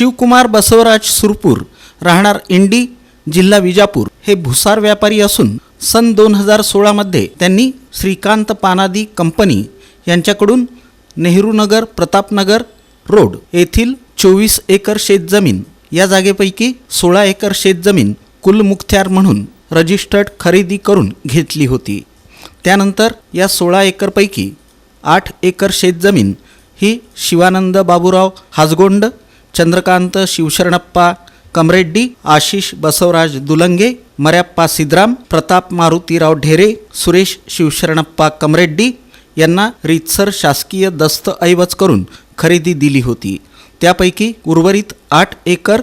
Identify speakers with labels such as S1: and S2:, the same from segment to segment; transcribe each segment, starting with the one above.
S1: शिवकुमार बसवराज सुरपूर राहणार इंडी जिल्हा विजापूर हे भुसार व्यापारी असून सन दोन हजार सोळामध्ये त्यांनी श्रीकांत पानादी कंपनी यांच्याकडून नेहरूनगर प्रतापनगर रोड येथील चोवीस एकर शेतजमीन या जागेपैकी सोळा एकर शेतजमीन कुलमुख्त्यार म्हणून रजिस्टर्ड खरेदी करून घेतली होती. त्यानंतर या सोळा एकरपैकी आठ एकर शेतजमीन ही शिवानंद बाबूराव हाजगोंड चंद्रकांत शिवशरणप्पा कमरेड्डी आशिष बसवराज दुलंगे मर्याप्पा सिद्राम प्रताप मारुतीराव ढेरे सुरेश शिवशरणप्पा कमरेड्डी यांना रीतसर शासकीय दस्तऐवज करून खरेदी दिली होती. त्यापैकी उर्वरित आठ एकर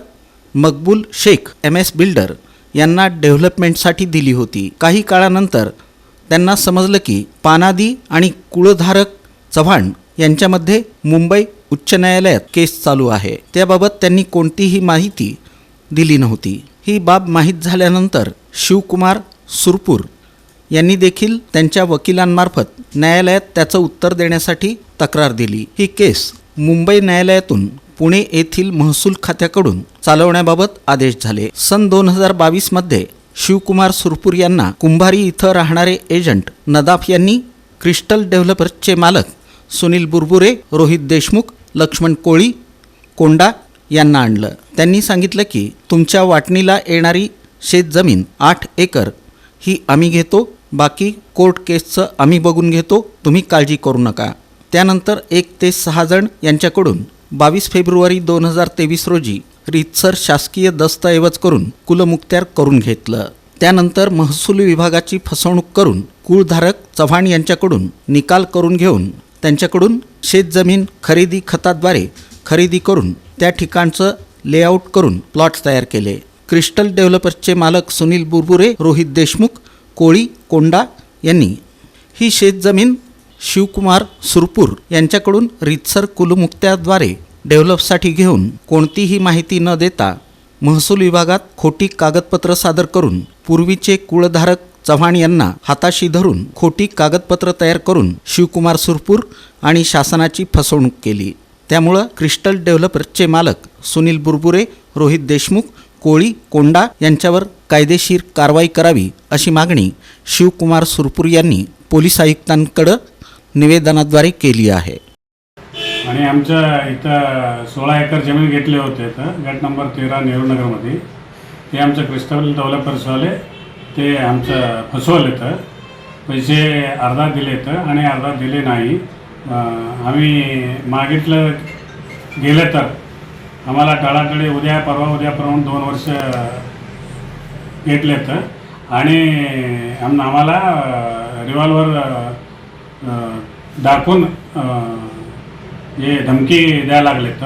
S1: मकबूल शेख एम एस बिल्डर यांना डेव्हलपमेंटसाठी दिली होती. काही काळानंतर त्यांना समजलं की पानादी आणि कुळधारक चव्हाण यांच्यामध्ये मुंबई उच्च न्यायालयात केस चालू आहे. त्याबाबत त्यांनी कोणतीही माहिती दिली नव्हती. ही बाब माहीत झाल्यानंतर शिवकुमार सुरपूर यांनी देखील त्यांच्या वकिलांमार्फत न्यायालयात त्याचं उत्तर देण्यासाठी तक्रार दिली. ही केस मुंबई न्यायालयातून पुणे येथील महसूल खात्याकडून चालवण्याबाबत आदेश झाले. सन दोन हजार बावीसमध्ये शिवकुमार सुरपूर यांना कुंभारी इथं राहणारे एजंट नदाफ यांनी क्रिस्टल डेव्हलपर्सचे मालक सुनील बुरबुरे रोहित देशमुख लक्ष्मण कोळी कोंडा यांना आणलं. त्यांनी सांगितलं की तुमच्या वाटणीला येणारी शेतजमीन आठ एकर. ही आम्ही घेतो बाकी कोर्ट केसचं आम्ही बघून घेतो तुम्ही काळजी करू नका. त्यानंतर एक ते सहा जण यांच्याकडून बावीस फेब्रुवारी दोन हजार तेवीस रोजी रितसर शासकीय दस्तऐवज करून कुलमुक्त्यार करून घेतलं. त्यानंतर महसूल विभागाची फसवणूक करून कुळधारक चव्हाण यांच्याकडून निकाल करून घेऊन त्यांच्याकडून शेतजमीन खरेदी खताद्वारे खरेदी करून त्या ठिकाणचं लेआउट करून प्लॉट्स तयार केले. क्रिस्टल डेव्हलपर्सचे मालक सुनील बुरबुरे रोहित देशमुख कोळी कोंडा यांनी ही शेतजमीन शिवकुमार सुरपूर यांच्याकडून रितसर कुलमुक्त्याद्वारे डेव्हलपसाठी घेऊन कोणतीही माहिती न देता महसूल विभागात खोटी कागदपत्र सादर करून पूर्वीचे कुळधारक चव्हाण यांना हाताशी धरून खोटी कागदपत्र तयार करून शिवकुमार सुरपूर आणि शासनाची फसवणूक केली. त्यामुळं क्रिस्टल डेव्हलपर्सचे मालक सुनील बुरबुरे रोहित देशमुख कोळी कोंडा यांच्यावर कायदेशीर कारवाई करावी अशी मागणी शिवकुमार सुरपूर यांनी पोलीस आयुक्तांकडं निवेदनाद्वारे केली आहे.
S2: आणि आमच्या इथं सोळा एकर जमीन घेतले होते इथं गट नंबर तेरा नेहरूनगरमध्ये. ते आमचं क्रिस्टल डेव्हलपर्सवाले ते आमचं फसवलं इथं पैसे अर्धा दिले इथं आणि अर्धा दिले नाही. आम्ही मागितलं गेलं तर आम्हाला टाळाटाळी उद्या परवा उद्या परवा दोन वर्ष घेतले तर. आणि आम आम्हाला रिव्हॉल्वर दाखवून हे धमकी द्यायला लागले